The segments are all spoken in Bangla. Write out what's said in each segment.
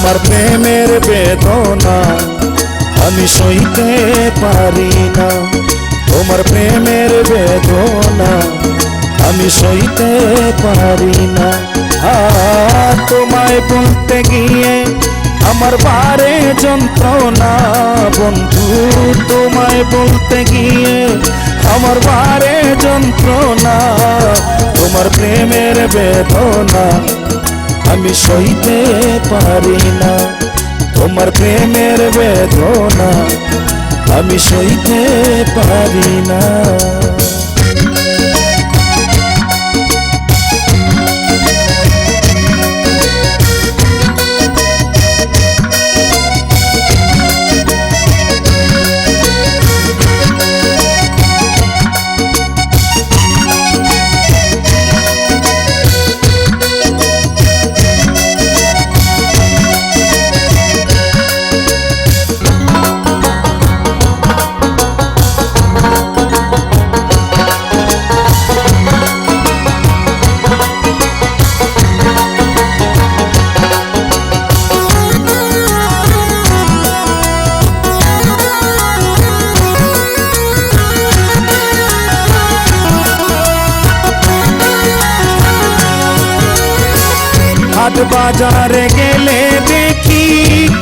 প্রেমের বেদনা আমি সইতে পারি না। তোমার প্রেমের বেদনা আমি সইতে পারি না। তোমায় বলতে গিয়ে আমার বারে যন্ত্রণা, বন্ধু, তোমায় বলতে গিয়ে আমার বারে যন্ত্রণা, তোমার প্রেমের বেদনা আমি সইতে পারি না। তোমার প্রেমের বেদনা আমি সইতে পারি না। হাট বাজারে গেলে দেখি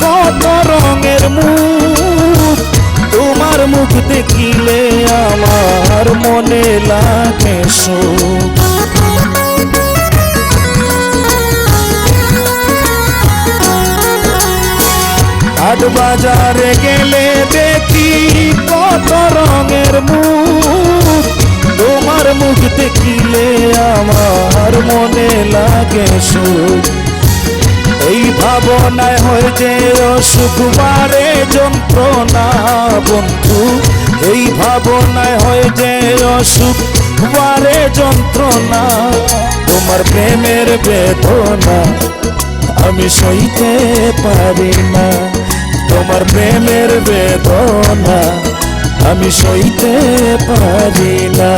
কত রঙের মুখ। তোমার মুখ দেখিলে আমার মনে লাগে সুখ। হাট বাজারে গেলে দেখি কত রঙের মুখ। তোমার মুখ দেখিলে আমার মনে লাগে সুখ। ভাবনায় হয়ে যে যন্ত্রণা, বন্ধু। এই ভাবনায় হয়ে যে অসুখ যন্ত্রণা, তোমার প্রেমের বেদনা আমি সইতে পারি না। তোমার প্রেমের বেদনা আমি সইতে পারি না।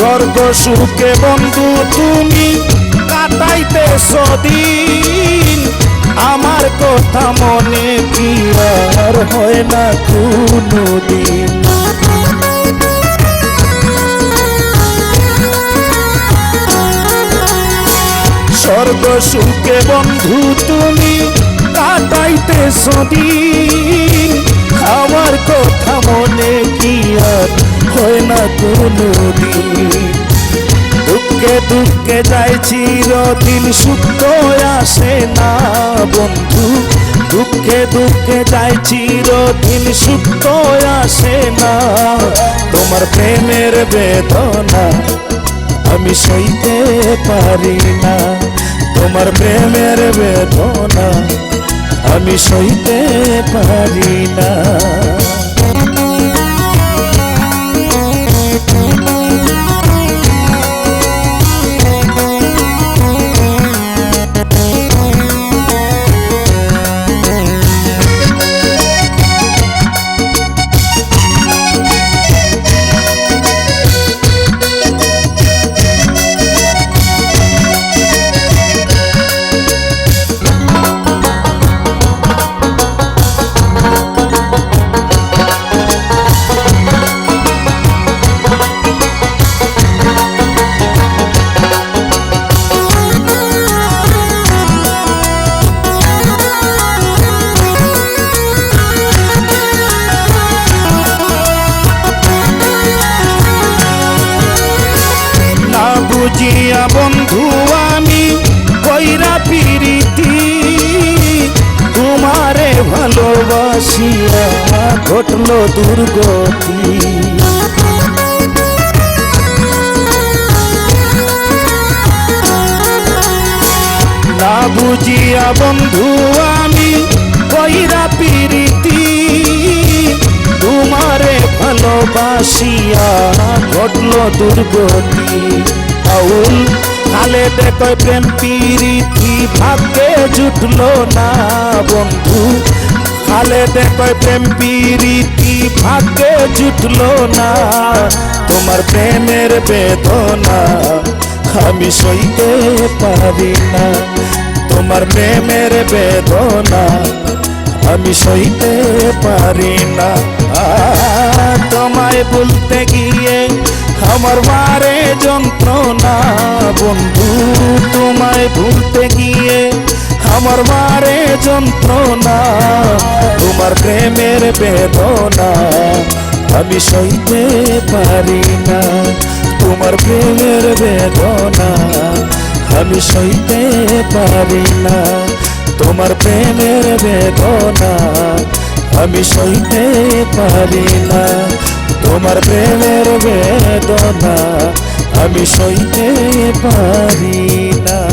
স্বর্গ সুখে বন্ধু, তুমি কাটাইতে সদিন আমার কথা মনে কি আর হয় না কোনো দিন স্বর্গ সুখে বন্ধু, তুমি কাটাইতে সদিন আমার কথা মনে কি আর হয় না কোনো দিন দুঃখে দুঃখে যাই চিরদিন সুখ আসে না বন্ধু। দুঃখে দুঃখে যাই চিরদিন সুখ আসে না। তোমার প্রেমের বেদনা আমি সইতে পারি না। তোমার প্রেমের বেদনা আমি সইতে পারি না। ঘটলো দুর্গতি। না বুঝিয়া বন্ধু, আমি কইরা পিরিতি। তোমারে ভালোবাসিয়া ঘটলো দুর্গতি। আউল কালে দেখো প্রেম পিরিতি, ভাগ্যে জুটলো না বন্ধু। কালে দেখো প্রেম পিরিতি, ভাগ্যে জুটলো না। তোমার প্রেমের বেদনা আমি সইতে পারি না। তোমার প্রেমের বেদনা আমি সইতে পারি না। তোমায় বলতে গিয়ে আমার মারে যন্ত্রণা। বন্ধু, তোমায় ভুলতে গিয়ে আমার মারে যন্ত্রণা, তোমার প্রেমের বেদনা, আমি সইতে পারি না। তোমার প্রেমের বেদনা, আমি সইতে পারি না। তোমার প্রেমের বেদনা, আমি সইতে পারি না। তোমার প্রেমের বেদনা, আমি সইতে পারি না।